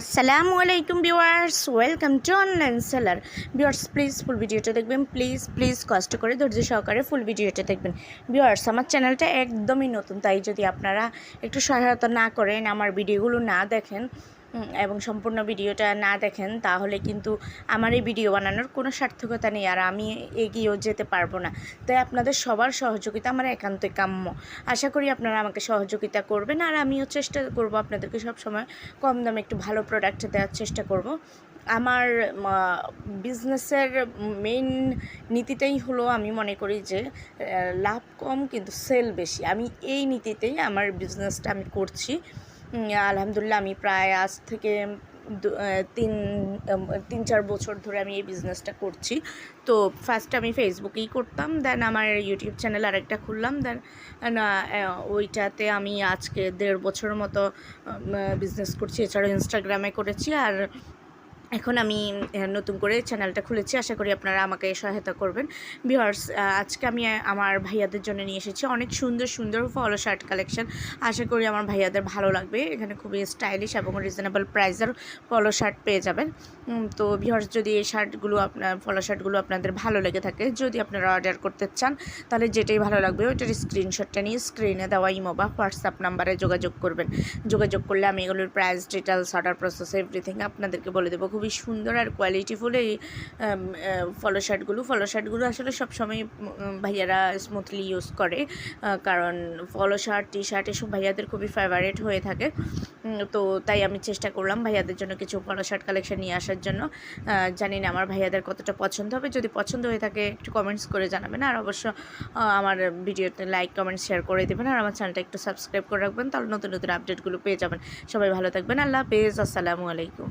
আসসালামু আলাইকুম viewers, welcome to online seller. Viewers please full ভিডিওটা দেখবেন প্লিজ প্লিজ কষ্ট করে ধৈর্য সহকারে ফুল ভিডিওটা দেখবেন। ভিউয়ার্স, আমার চ্যানেলটা একদমই নতুন, তাই যদি আপনারা একটু সহায়তা না করেন, আমার ভিডিওগুলো না দেখেন এবং সম্পূর্ণ ভিডিওটা না দেখেন, তাহলে কিন্তু আমার এই ভিডিও বানানোর কোনো সার্থকতা নেই আর আমি এগিয়েও যেতে পারব না। তাই আপনাদের সবার সহযোগিতা আমার একান্তই কাম্য। আশা করি আপনারা আমাকে সহযোগিতা করবেন আর আমিও চেষ্টা করব আপনাদেরকে সব সময় কম দামে একটু ভালো প্রোডাক্ট দেওয়ার চেষ্টা করব। আমার বিজনেসের মেইন নীতিটাই হলো আমি মনে করি যে লাভ কম কিন্তু সেল বেশি। আমি এই নীতিতেই আমার বিজনেসটা আমি করছি। আলহামদুলিল্লাহ আমি প্রায় আজ থেকে তিন তিন, চার বছর ধরে আমি এই বিজনেসটা করছি। তো ফার্স্ট আমি ফেসবুকেই করতাম দেন আমার ইউটিউব চ্যানেল আরেকটা খুললাম দেন ওইটাতে আমি আজকে দেড় বছর মতো বিজনেস করছি। এছাড়াও ইনস্টাগ্রামে করেছি, আর এখন আমি নতুন করে চ্যানেলটা খুলেছি। আশা করি আপনারা আমাকে সহায়তা করবেন। ভিউয়ার্স আজকে আমি আমার ভাইয়াদের জন্য নিয়ে এসেছি অনেক সুন্দর সুন্দর ফলো শার্ট কালেকশন আশা করি আমার ভাইয়াদের ভালো লাগবে। এখানে খুবই স্টাইলিশ এবং রিজনেবল প্রাইসের ফলো শার্ট পেয়ে যাবেন। তো ভিউয়ার্স যদি এই শার্টগুলো আপনার ফলো শার্টগুলো আপনাদের ভালো লেগে থাকে, যদি আপনারা অর্ডার করতে চান, তাহলে যেটাই ভালো লাগবে, ওইটার স্ক্রিনশটটা নিয়ে স্ক্রিনে দেওয়া ইমো বা হোয়াটসঅ্যাপ নাম্বারে যোগাযোগ করবেন। যোগাযোগ করলে আমি এগুলোর price details order process everything আপনাদেরকে বলে দেবো। খুবই সুন্দর আর কোয়ালিটিফুল এই ফলো শার্টগুলো ফলো শার্টগুলো আসলে সবসময় ভাইয়ারা স্মুথলি ইউজ করে। কারণ ফলো শার্ট টি শার্ট এসব ভাইয়াদের খুবই ফেভারেট হয়ে থাকে। তো তাই আমি চেষ্টা করলাম ভাইয়াদের জন্য কিছু ফলো শার্ট কালেকশন নিয়ে আসার জন্য। জানি না আমার ভাইয়াদের কতটা পছন্দ হবে। যদি পছন্দ হয়ে থাকে, একটু কমেন্টস করে জানাবেন। আর অবশ্য আমার ভিডিওতে লাইক কমেন্ট শেয়ার করে দেবেন। আর আমার চ্যানেলটা একটু সাবস্ক্রাইব করে রাখবেন। তাহলে নতুন নতুন আপডেটগুলো পেয়ে যাবেন। সবাই ভালো থাকবেন। আল্লাহ হাফেজ। আসসালামু আলাইকুম।